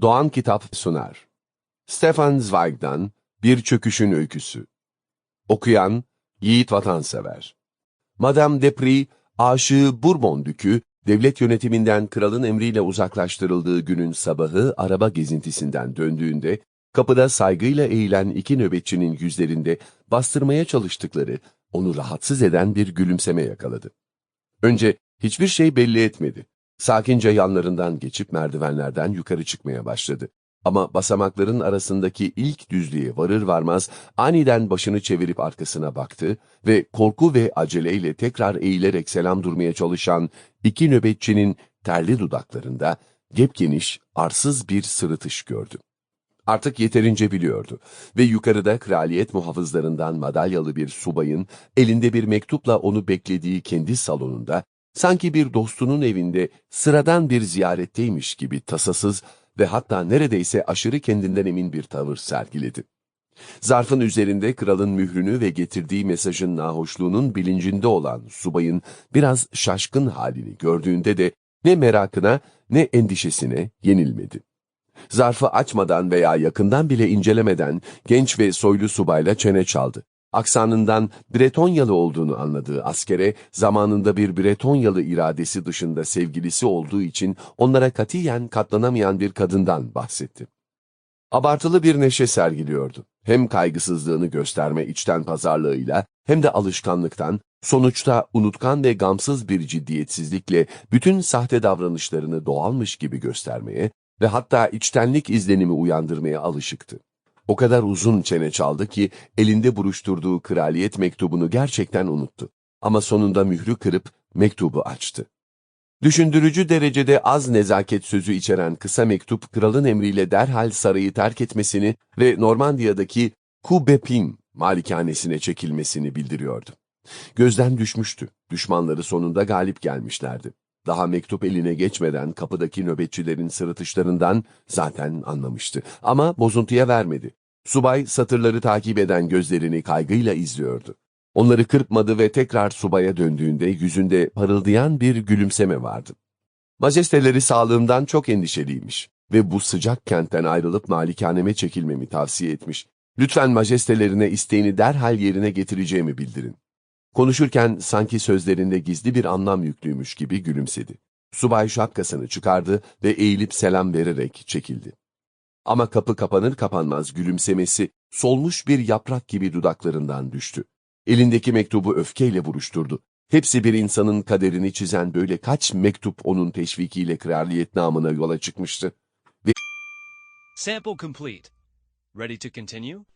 Doğan Kitap sunar. Stefan Zweig'dan Bir Çöküşün Öyküsü. Okuyan Yiğit Vatansever. Madame Depri, aşığı Bourbon Dükü, devlet yönetiminden kralın emriyle uzaklaştırıldığı günün sabahı araba gezintisinden döndüğünde, kapıda saygıyla eğilen iki nöbetçinin yüzlerinde bastırmaya çalıştıkları, onu rahatsız eden bir gülümseme yakaladı. Önce hiçbir şey belli etmedi. Sakince yanlarından geçip merdivenlerden yukarı çıkmaya başladı. Ama basamakların arasındaki ilk düzlüğe varır varmaz aniden başını çevirip arkasına baktı ve korku ve aceleyle tekrar eğilerek selam durmaya çalışan iki nöbetçinin terli dudaklarında gepgeniş, arsız bir sırıtış gördü. Artık yeterince biliyordu ve yukarıda kraliyet muhafızlarından madalyalı bir subayın elinde bir mektupla onu beklediği kendi salonunda sanki bir dostunun evinde sıradan bir ziyaretteymiş gibi tasasız ve hatta neredeyse aşırı kendinden emin bir tavır sergiledi. Zarfın üzerinde kralın mührünü ve getirdiği mesajın nahoşluğunun bilincinde olan subayın biraz şaşkın halini gördüğünde de ne merakına ne endişesine yenilmedi. Zarfı açmadan veya yakından bile incelemeden genç ve soylu subayla çene çaldı. Aksanından Bretonyalı olduğunu anladığı askere zamanında bir Bretonyalı iradesi dışında sevgilisi olduğu için onlara katiyen katlanamayan bir kadından bahsetti. Abartılı bir neşe sergiliyordu. Hem kaygısızlığını gösterme içten pazarlığıyla hem de alışkanlıktan, sonuçta unutkan ve gamsız bir ciddiyetsizlikle bütün sahte davranışlarını doğalmış gibi göstermeye ve hatta içtenlik izlenimi uyandırmaya alışıktı. O kadar uzun çene çaldı ki elinde buruşturduğu kraliyet mektubunu gerçekten unuttu. Ama sonunda mührü kırıp mektubu açtı. Düşündürücü derecede az nezaket sözü içeren kısa mektup kralın emriyle derhal sarayı terk etmesini ve Normandiya'daki Kubepin malikanesine çekilmesini bildiriyordu. Gözden düşmüştü. Düşmanları sonunda galip gelmişlerdi. Daha mektup eline geçmeden kapıdaki nöbetçilerin sırıtışlarından zaten anlamıştı. Ama bozuntuya vermedi. Subay satırları takip eden gözlerini kaygıyla izliyordu. Onları kırpmadı ve tekrar subaya döndüğünde yüzünde parıldayan bir gülümseme vardı. Majesteleri sağlığımdan çok endişeliymiş ve bu sıcak kentten ayrılıp malikaneme çekilmemi tavsiye etmiş. Lütfen majestelerine isteğini derhal yerine getireceğimi bildirin. Konuşurken sanki sözlerinde gizli bir anlam yüklüymüş gibi gülümsedi. Subay şapkasını çıkardı ve eğilip selam vererek çekildi. Ama kapı kapanır kapanmaz gülümsemesi solmuş bir yaprak gibi dudaklarından düştü. Elindeki mektubu öfkeyle buruşturdu. Hepsi bir insanın kaderini çizen böyle kaç mektup onun teşvikiyle kraliyet namına yola çıkmıştı. Sample complete. Ready to continue?